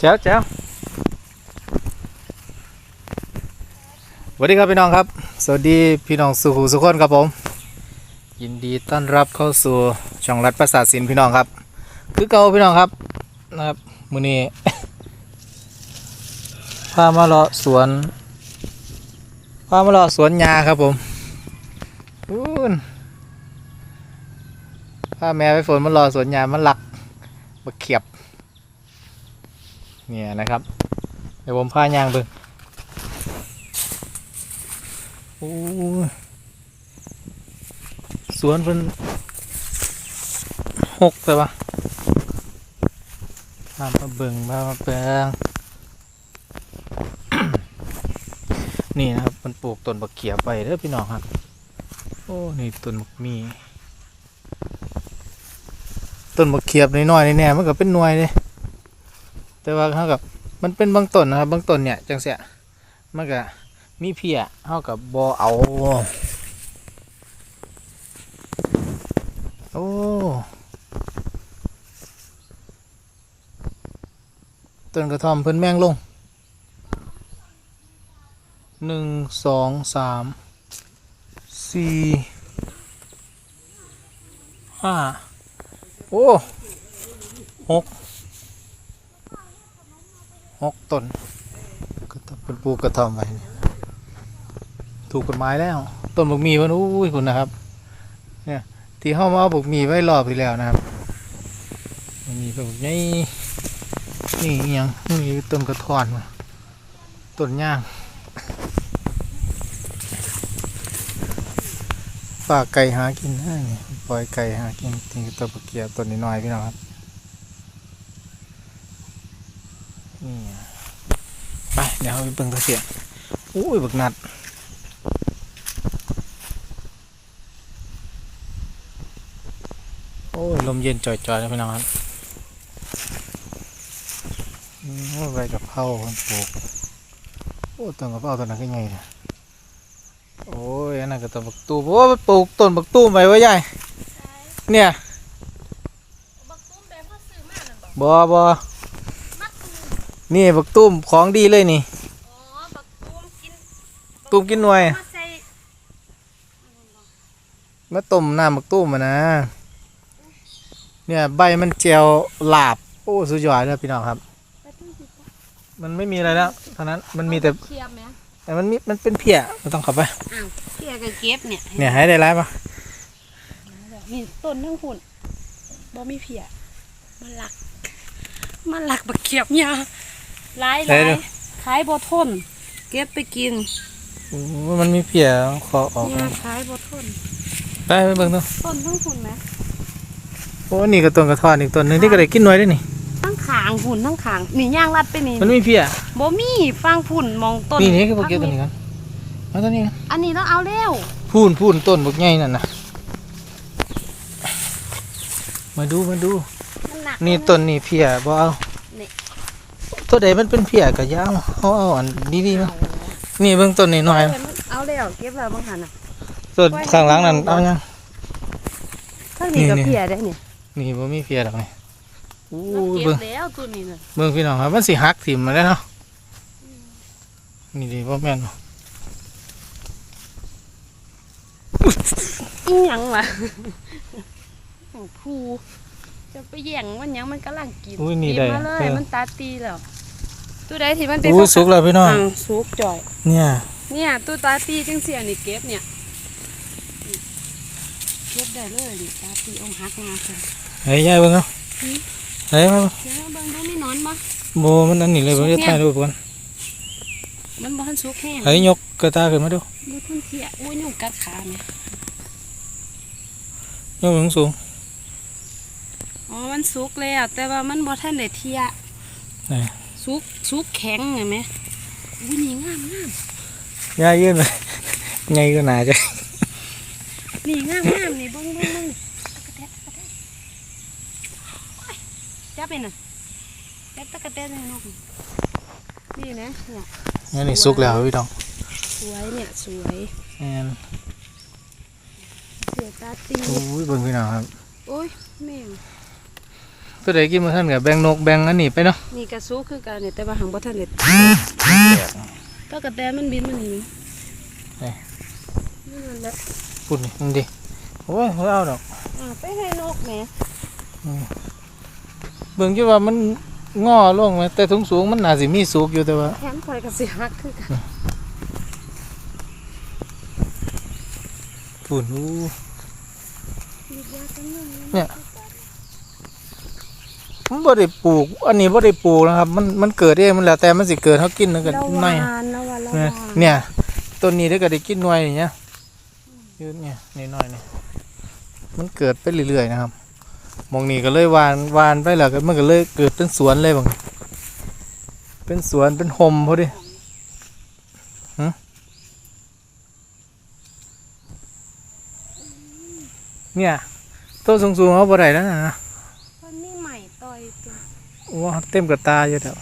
แจ๋วแจ๋วสวัสดีครับพี่น้องครับ สวัสดีพี่น้องสุขุสุขคนครับผม ยินดีต้อนรับเข้าสู่ช่องรัฐประสาทสินพี่น้องครับ คือเก่าพี่น้องครับนะครับมื้อนี้พามาเลาะสวนพามาเลาะสวนยาครับผมอู้นพาแม่ไปฝนมาเลาะสวนยามันหลักมาเขียบ เนี่ยนะครับเดี๋ยวผมพายางเบิ่งโอ้สวนเป็นหกแต่ว่าพามาเบิ่งพามาเบิ่งนี่นะครับมันปลูกต้นบักเขียบไปเด้อพี่น้องครับโอ้ นี่ต้นบักมี ต้นบักเขียบน้อยๆนี่แน่มันก็เป็นหน่วยเลย แต่ว่าเขากับมันเป็นบางต้นนะครับบางต้นเนี่ยจังเสียมันก็มีเพียเขากับบอเอา โอ้ ต้นกระท่อมเพิ่นแมงลงหนึ่งสองสามสี่ห้าโอ้หก หกต้นก็ต้องเป็นปูกระท่อมไว้นี่ถูกกฎหมายแล้ว ต้นบุกมีมันอุ้ยคุณนะครับ เนี่ยที่เข้ามาเอาบุกมีไว้รอบที่แล้วนะครับมันมีแบบนี้นี่ยังนี่ต้นกระท้อนมาต้นย่างฝากไก่หากินได้นี่ปล่อยไก่หากินทิ้งต้นบกเกียบต้นนี้น้อยพี่น้องครับ นี่ไปเดี๋ยวเราไปเบิ่งตัวเสียงอุ้ยบักนัดโอ้ยลมเย็นจ่อยๆนะพี่น้องครับอืมโอ้ยใบกะเพราคนปลูกโอ้ต้นกะเพราต้นนั้นก็ใหญ่นะโอ้ยอันนั้นก็ต้นบักตูมโอ้ยไปปลูกต้นบักตูมไว้ไว้ใหญ่เนี่ยบักตุ้มแบบเขาซื้อมานั่นบ่บอบอมักตุ้ม นี่บักตูมของดีเลยนี่ อ๋อบักตุ้มกินตูมกินหน่วย มาใส่มาต้มน้ำบักตูมมานะ เนี่ยใบมันเจียวหลาบ โอ้สุดยอดเลยพี่น้องครับไปตุ้มสิมันไม่มีอะไรแล้วเท่านั้นมันมีแต่เคียบไหมแต่มันมีมันเป็นเพี้ยมันต้องเข้าไป อ้าวเคียกับเก็บเนี่ยเนี่ยให้ได้ไรปะนี่ต้นทั้งหุ่นบ่มีเพียมันหลัก มันหลักบักเขียบเนี่ย หลายหลายขายบ่ทน เก็บไปกินโอ้มันมีเพี้ยขอออกเนี่ยขายบ่ทนไปไปเบิ่งดูต้นทั้งหุ่นไหมโอ้นี่ก็ต้นกระท้อนอีกต้นหนึงนี่ก็ได้กินหน่วยด้วยนี่ ทั้งขางหุ่นทั้งขางนี่ย่างลัดไปนี่มันมีเพี้ยบ่มีฟังพุ่นมองต้นนี่นี่ก็พวกเกี่ยวตัวนี้กันมาตัวนี้กันอันนี้เราเอาแล้วพูนพูนต้นบักใหญ่นั่นนะมาดูมาดู มันหนักนี่ต้นนี่เพี้ยบ่เอานี่ ตัวใดมันเป็นเพี้ยก็อยาวเอาเอาอันดีๆมานี่เบิ่งต้นนี่หน่อยเอาแล้วเก็บแล้วบางหันอะต้นข้างหลังนั่นเอายังข้างนี้ก็นี่เพียได้นี่นี่บ่มีเพียดอกนี่อู้เรายเก็บเบิ่งแล้วตัวนี้น่ะเบิ่งพี่น้องครับมันสิหักถิ่มมาแล้วเนาะนี่ดิบ่แม่นบ่อีหยังวะของครูจะไปแย่งมันหยังมันกำลังกินอุ้ยนี่กิได้มาเลยเออมันตาตีแล้ว ตัวใดที่มันเป็นอู้ยสุกแล้วพี่น้องอ่างสุกจ่อย เนี่ย เนี่ยตัวตาตีจังเสียนี่เก็บเนี่ย เก็บได้เลยนี่ตาตีองหักมาค่ะเฮ้ยยายเบิ่งเอาเฮ้ยมาเบิ่งเดี๋ยวเบิ่งดูไม่นอนบ่บ่มันอันนี้เลยบ่ได้ถ่ายรูปกันมันบ่ทันสุกแห้งเฮ้ยยกกระตาขึ้นมาดูดูทุ่นเทียอุ้ยยุ่งกัดขาแม่ยกเบิ่งสูงอ๋อ มันสุกแล้วแต่ว่ามันบ่ทันได้เทียไหน สุกสุกแข็งเห็นไหมอุ้ยนี่งามงามยายยืนไปใหญ่ก็น่าจะนี่งามงามนี่เบิ้งเบิ้งเบิ้งตะกะแตะตะกะแตะโอ้ยจับไปน่ะจับตะกะแตะในนกนี่นะเนี่ยนี่นี่สุกแล้วพี่น้องสวยเนี่ยสวยแม่นเสือตาตีโอ้ยเบิ่งพี่น้องครับโอ้ยแม่ง ตตัวใดกินมาท่านกับแบ่งนกแบ่งอันนี้ไปเนาะนี่กระซูคือกันเนี่ยแต่ว่าหังบ่ทันเด็ดก็กระแตมันบินมานี่นี่นั่นแหละพูดนี่มันดิโอ้ยบ่เอาดอกอ่าไปให้นกแหม่เบิ่งอยู่ว่ามันงอลงไหมแต่สูงสูงๆมันน่าสิมีสุกอยู่แต่ว่าแขนข่อยก็สิหักคือกันพูดอู้มียากันนึงเนี่ย มันบ่ได้ปลูก อันนี้บ่ได้ปลูกนะครับ มันมันเกิดเองมันแล้วแต่มันสิเกิดเฮากินนั่นก็เราไม่วานแล้วว่าเราเนี่ยวานเนี่ยต้นนี้ได้ก็ได้กินหน่วยอย่างเงี้ยยืดเนี่ยนี่น้อยนี่มันเกิดไปเรื่อยๆนะครับหมองนี้ก็เลยวานวานไปแล้วก็มันก็เลยเกิดเป็นสวนเลยบางเป็นสวนเป็นโฮมพอดีหึเนี่ยต้นสูงๆเอาบ่ได้แล้วนะ มันมีใหม่ต่อยตัว ว่าเต็มกระตาอยู่แล้ว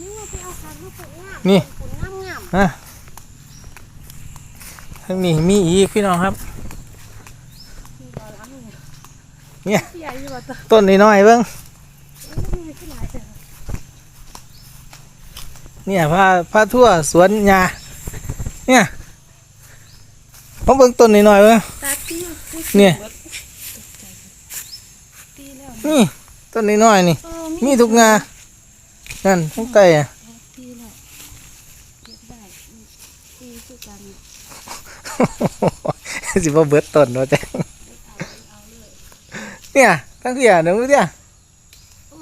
นี่ว่าไปเอาคันมาปลูกงามนี่ปลูกงามงามฮะทางนี้มีอีกพี่น้องครับมีบ่ล้างเนี่ยเนี่ยใหญ่อยู่บ่ตัวต้นนี้น้อยๆเบิ่งมีขึ้นหลายเด้อเนี่ยพาพาทั่วสวนหญ้าเนี่ยผมเบิ่งต้นนี้น้อยๆเบิ่งตาตี้เนี่ยตีแล้วนี่ต้นนี้น้อยๆนี่เออ มีทุกงา นั่นทั้งใต้อะตีแล้วเก็บได้อืมตีคือกันสิบ่เบิดต้นว่าจังเนี่ยทั้งเสียเดี๋ยวเนี่ยโอ้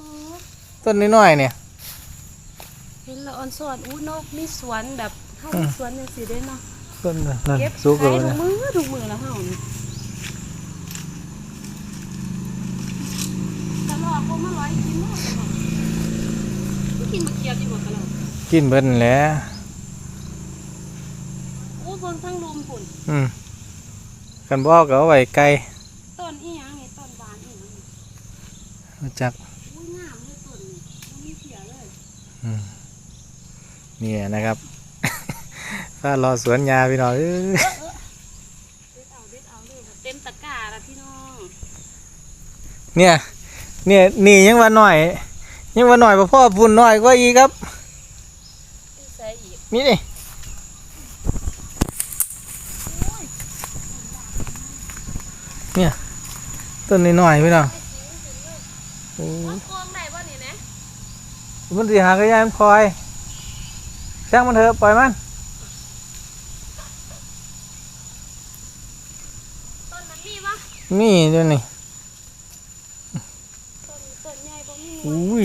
ต้นน้อยๆเนี่ย เห็นละออนสอนอู้นกมีสวนแบบเฮามีสวนจังซี่เด้เนาะต้นนั่นเก็บสุกขาเลยยทุกนะมือทุกมือแล้วเฮานี่ตลอด บ่มาร้อยกินเนาะตลอดบ่กินบ่เกียบอยู่บ่ตลอดกินเบิดนั่นแหละโอ้เบิ่งทั้งลมพุ่นอืมกันบ่เอาก็เอาไว้ไกลต้นอีหยังนี่ต้นบานอีหยังนี่รู้จัก อุ้ยงามเลยต้นนี่บ่มีเสียเลยเนี่ยนะครับ ถ้ารอสวนยาพี่น้องเอ้ยเด็ดเอาเด็ดเอาเลยเต็มตะกร้าแล้วพี่น้องเนี่ย เนี่ยนี่ยังว่าน้อย ยังว่าน้อยบ่พ่อพุ่นน้อยกว่าอีกครับใส่อีกนี่นี่เนี่ยต้นนี้น้อยพี่น้องโอ้มันโกงได้บ่นี่นะมันสิหากระยานพลอยช่างมันเถอะปล่อยมันต้นนั้นมีปะมีเดี๋ยวนี้ต้นต้นใหญ่บ่มีหนวด อุ้ย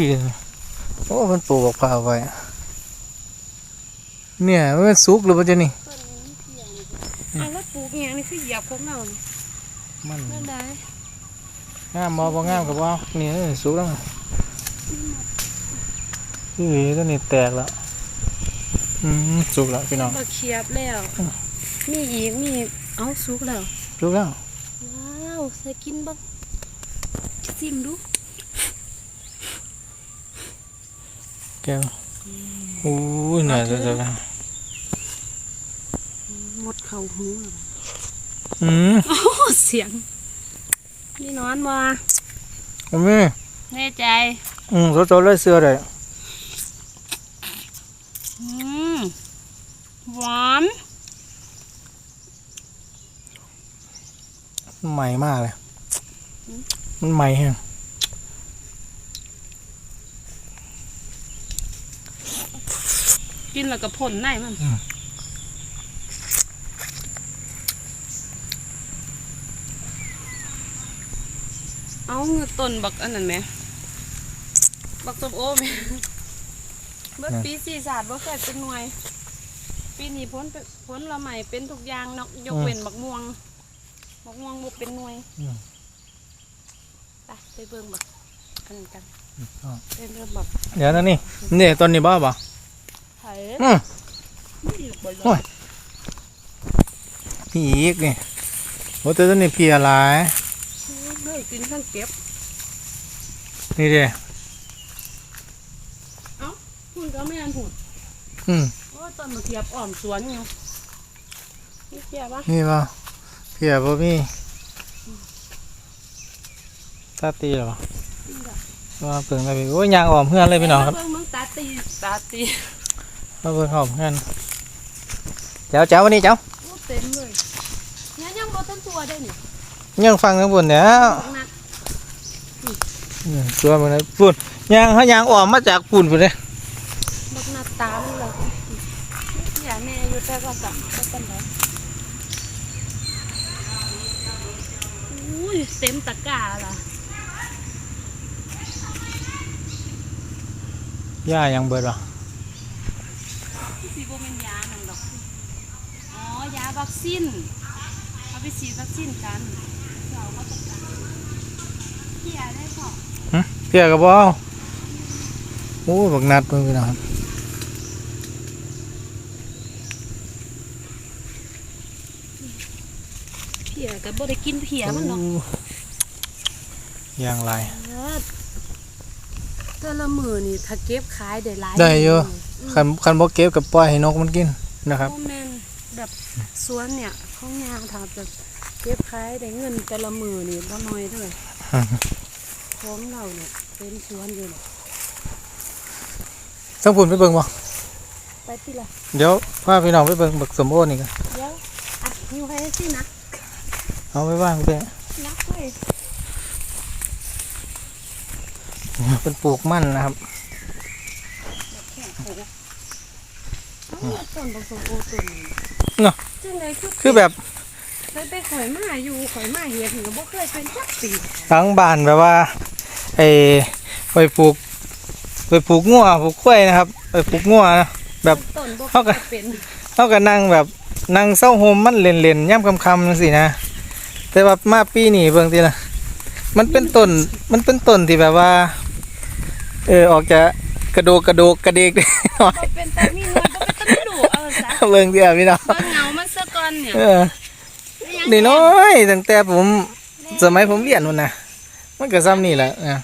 โอ้มันปลูกบักพร้าวไว้ เนี่ยมันสุกหรือเปล่าจ๊ะนี่ต้นนี้มันเพียงอะแล้วปลูกอหย่างนี้คือเหยียบของเรานี่มันนั่นได้งามบ่บ่งามกับว่านี่เอ้ยสุกแล้วมันนี่ก็นี่แตกแล้วอืมสุกแล้วพี่น้องก็เคียบแล้ว มีอีกมีเอาสุกแล้วสุกแล้วว้าวใส่กินบ้างซิมดู แก้วอู้ยเนี่ยจะจะหมดเข่าหูแล้วอืมโอ้เสียงมีนอนบ่เอามีแน่ใจ อืมสดๆเลยเสื้อเลยอืมหวานมันใหม่มากเลย มันใหม่แฮง กินแล้วก็พ่นในมันเอาเงือต้นบักอันนั้นไหมบักต้มโอ้ไหมเมื่อปีสี่ศาสตร์ว่าเคยเป็นหน่วย ปีนี้พ้นเป็นพ้นละใหม่เป็นทุกอย่างเนอกยกเว้นบักม่วงบักม่วงบ่เป็นหน่วยไปไปเบิ่งบักอันนั้นกัน ไปเบิ่งบักเดี๋ยวนะนี่นี่ต้นนี้บ้าบ่ไผ่อืมไม่อยู่บ่โอ้ยพี่อีกนี่โอ้แต่ต้นนี้เพียหลายเฮ้ยกินข้างเก็บนี่เด้คุณก็ไม่อันผุดอืมโอ้ต้นมะเขืออ่อมสวนอยู่นี่เกียบปะนี่บ่เพียบ่มีตาตีเหรอนี่แหละ ว่าเพิ่งได้ไปโอ้ยยางออมเพื่อนเลยพี่น้องครับเบิ่งมึงตาตีตาตีมาเพิ่งออมเพื่อนเจ้าเจ้าวันนี้เจ้าโอ้เต็มเลยเนี่ยยังบ่ทันตัวได้นี่ยังฟังทั้งบนเนี่ยหนักอืมตัวมันเลยปุ่นยางเขายางออมมาจากปุ่นปุ่นเลยบักหน้าตามันเลยอย่าแม่อยู่แต่ก็สั่งก็เป็นไรอุ้ยเต็มตะกร้าล่ะ ย่ายังเบิดวะสีโบเป็นยาหนังดอก อ๋อ ยาวัคซีนเอาไปฉีดวัคซีนกันเราก็ต้องการเพียได้พอหึเพี่ยกับบเอาโอ้บักนัดเพิ่งพี่น้องครับเพียกับบ่ได้กินเพียมันหรอกโอ้ยางลาย เลิศ แต่ละมือนี่ถ้าเก็บขายได้หลายได้อยู่อืมคันคันบ่เก็บกับปล่อยให้นกมันกินนะครับโมแมนแบบสวนเนี่ยของยาถ้าแบบเก็บขายได้เงินแต่ละมือนี่บ่น้อยเท่าไหร่ของเราเนี่ยเป็นสวนอยู่เนี่ยทั้งปุ่นไปเบิ่งบ่ไปที่ละเดี๋ยวพาพี่น้องไปเบิ่งบักสมโอนี่กันเดี๋ยวอัดนิ้วให้สินะเอาไปว่างไปนักเลย เป็นปลูกมันนะครับแข็งโหเอาต้นผสมโอต้นนี่เนาะจังไดคือคือแบบเคยไปข่อยมาอยู่ข่อยมาเฮ็ดนี่ก็บ่เคยเป็นจักปีทั้งบ้านแบบว่าไอ้ไปปลูกไปปลูกงัวปลูกกล้วยนะครับไปปลูกงัวนะแบบต้นบ่เขาก็เป็นเขาก็นั่งแบบนั่งเศร้าโฮมมันเล่นๆย่ำคำๆจังสินะ แต่ว่ามาปีนี้เบิ่งทีละมันเป็นต้นมันเป็นต้นที่แบบว่า เออออกจะกระโดกกระโดกกระเดกหน่อยบ่เป็นตามีหน่วยบ่เป็นตามีลูกเอาซะเบิ่งเดียวพี่น้องเบิ่งเงามันซะก่อนเนี่ยเออนี่น้อยตั้งแต่ผมสมัยผมเรียนนู่นนะมันก็ซ้ำนี่แหละนะ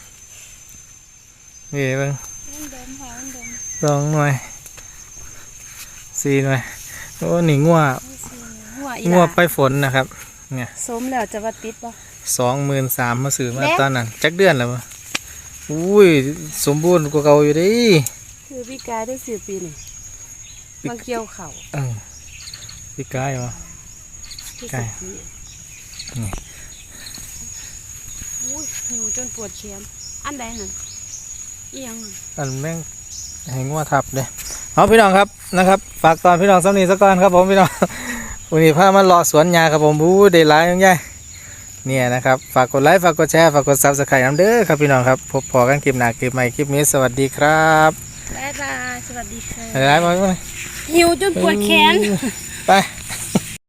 นี่เบิ่งมันดมค่ะมันดมสองหน่วยสี่หน่วยโอ้นี่งัวหัวอีงัวหลาไปฝนนะครับสมแล้วจะว่าติดบ่สองหมื่นสามมาซื้อมาแล้วตอนนั้นจักเดือนแล้ววะ อุ้ยสมบูรณ์กว่าเก่าอยู่เดิคือพี่กายได้สิปีนี่มาเกี่ยวเข่าเออพี่กายวะที่ไก่สุดที่นี่อุ้ยหิวจนปวดแขนอันใดนั่นอีหยังนั่นอันแม่งให้งัวทับเลยเอาพี่น้องครับนะครับ ฝากตอนพี่น้องสำนีสักก่อนครับผมพี่น้องวันนี้พามารอสวนยาครับผมบู้ได้หลายอยังไง เนี่ยนะครับ ฝากกดไลค์ฝากกดแชร์ฝากกดซับสไครต์น้ำเด้อครับพี่น้องครับ พบพอกันคลิปหน้าคลิปใหม่คลิปนี้สวัสดีครับบ๊ายบายสวัสดีค่ะหลายๆมาเลยหิวจนปวดแขน ไป